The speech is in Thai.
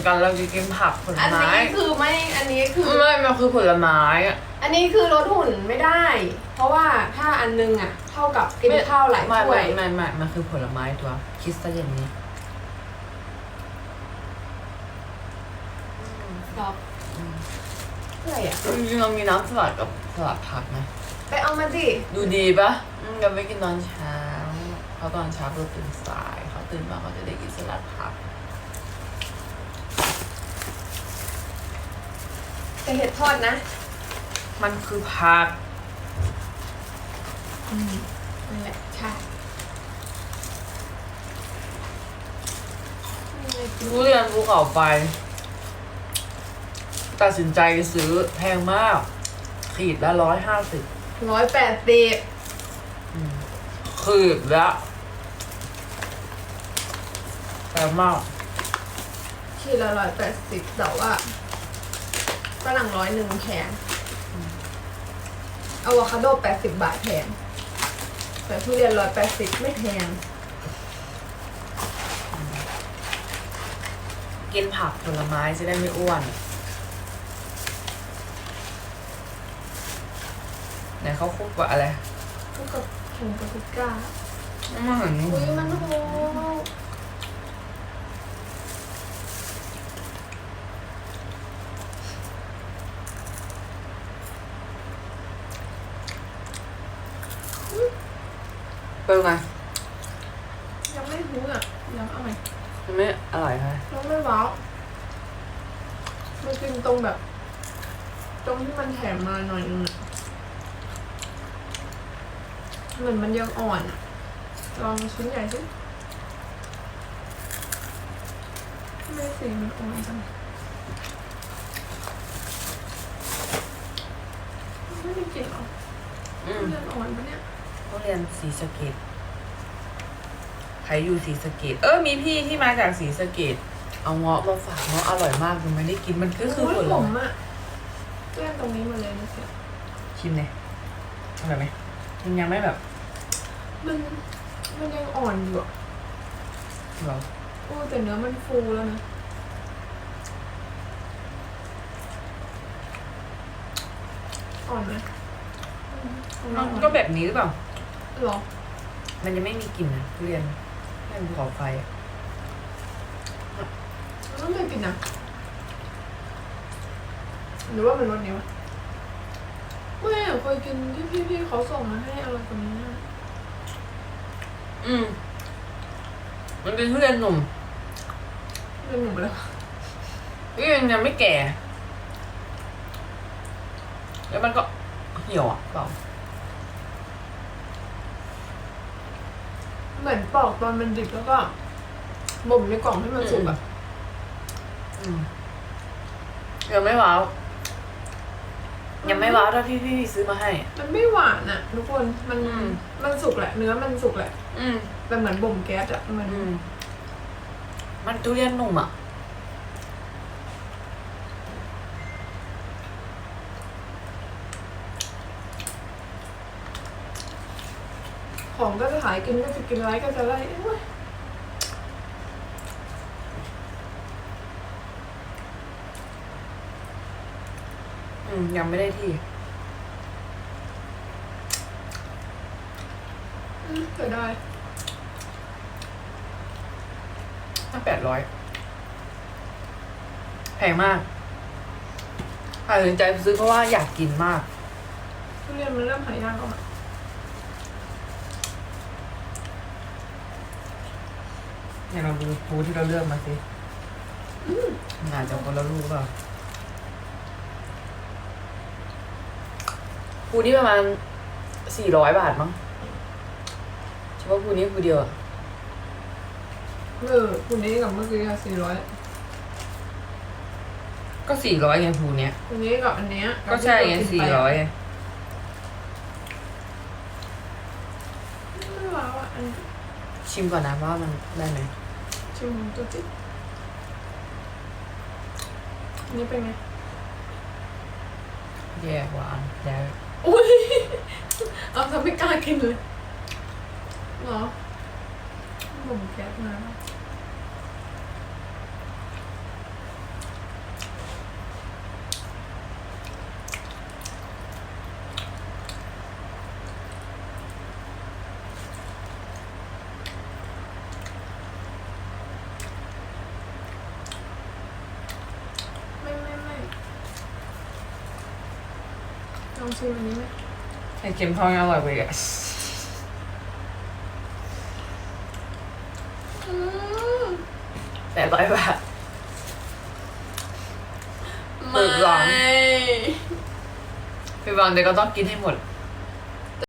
อนกันเราจะกินผักผลอันไม้ นี้คือไม่อันนี้คือ ไม่มันคือผลไม้อะอันนี้คือลดหุ่นไม่ได้ เพราะว่าถ้าอันนึงอะเท่ากับกินข้าวหลายไม่ถ้วไม่ยไม่ไม่มันคือผลไม้ตัวคิดซะอย่างนี้ชอบอะไรอะ จริงๆเรามีน้ำสลัดกับสลัดผักนะ ไปเอามาสิดูดีปะอืมเราไม่กินตอนเช้าเพราะตอนเช้าเราตื่นสายเขาตื่นมาเขาจะได้กินสลัดผัก แต่เห็ดทอดนะ มันคือผักอืมนั่นแหละใช่ทุเรียนภูเขาไฟตัดสินใจซื้อแพงมาก ขีดละร้อยห้าสิบร้อยแปดสิบขีดละแพงมากขีดละร้อยแปดสิบแต่ว่า ฝรั่งร้อยหนึ่งแพงอะโวคาโดแปดสิบบาทแพงแต่ทุเรียนร้อยแปดสิบไม่แพงกินผักผลไม้จะได้ไม่อ้วน ไหนเขาคุกว่าอะไรก็กับแข่งกับพิก้ามันเหมือนอุ้ยมันโห เป็นไงยังไม่รู้อะยังเอาใหม่มันไม่อร่อยไหมยังไม่ว้าวมันกินตรงแบบ ตรงที่มันแถมมาหน่อยนึงอะเหมือนมันยังอ่อนอะลองชิ้นใหญ่สิไม่สีมันอ่อนจังไม่ได้กลินหรออืมเลือดอ่อนปะเนี่ย เขาเรียนสีสะเกตใครอยู่สีสะเกตเออมีพี่ที่มาจากสีสะเกตเอาเงาะมาฝากเงาะอร่อยมากยังไม่ได้กินมันก็คือผโยลผมไม้อะเลื่อนตรงนี้มาเลยนะเสียชิมเลยอร่อยไหมมันยังไม่แบบมันมันยังอ่อนอยู่อะหรอโอ้แต่เนื้อมันฟูแล้วนะอ่อนไหมอืมของมัเรานอ่อนก็แบบนี้หรือเปล่า หรอ มันจะไม่มีกลิ่นนะทุเรียนทุเรียนภูเขาไฟอะมันไม่กลินนะหรือว่ามันรสนี้วะไม่อะเคยกินที่พี่ๆเขาส่งมาให้อะไรแบบนี้อะอืม มันเป็นทุเรียนหนุ่มเป็นหนุ่มแล้วทุเรียนยังไม่แก่ แล้วมันก็เหี่ยวอะเปล่า เหมือนปอกตอนมันดิบแล้วก็บ่มในกล่องให้มันสุกอะอืมยังไม่ว้าวยังไม่ว้าวถ้าพี่พี่ซื้อมาให้ มันไม่หวานอะทุกคนมันอืม มันสุกแหละ เนื้อมันสุกแหละอืม แต่เหมือนบ่มแก๊สอะมัน อืม มันทุเรียนหนุ่มอะ ของก็จะขายกินก็จะกินไรก็จะไรอ้ยอืมยังไม่ได้ที่เสียดายถ้าแปดร้อยแพงมากตัดสินใจซื้อเพราะว่าอยากกินมาก ทุเรียนมันเริ่มหายากแล้วอะ เนี่ยเราดูภูที่เราเลือกมาสิมันอาจจะคนละลูกเปล่าภูนี่ประมาณสี่ร้อยบาทมั้งเฉพาะภูนี้ภูเดียวอะเออคุณนี้กับเมื่อกี้สี่ร้อยก็สี่ร้อยไงภูเนี้ย คุณนี้กับอันเนี้ยก็ใช่ไงสี่ร้อยไงไม่ว้าวอะอันนี้ชิมก่อนนะว่ามันได้ไหม ชิมตัวจิ๊บอันนี้เป็นไง แย่หวานแล้วอุ้ยเอาทำไม่กล้ากินเลยเหรอบ่มแก๊สมา ลองชิมอันนี้ไหมไข่เค็มทอดยังอร่อยกว่าอีกอะอืมแต่ร้อยบาทไม่เปิดร้านพี่บอลเดี๋ยวก็ต้องกินให้หมด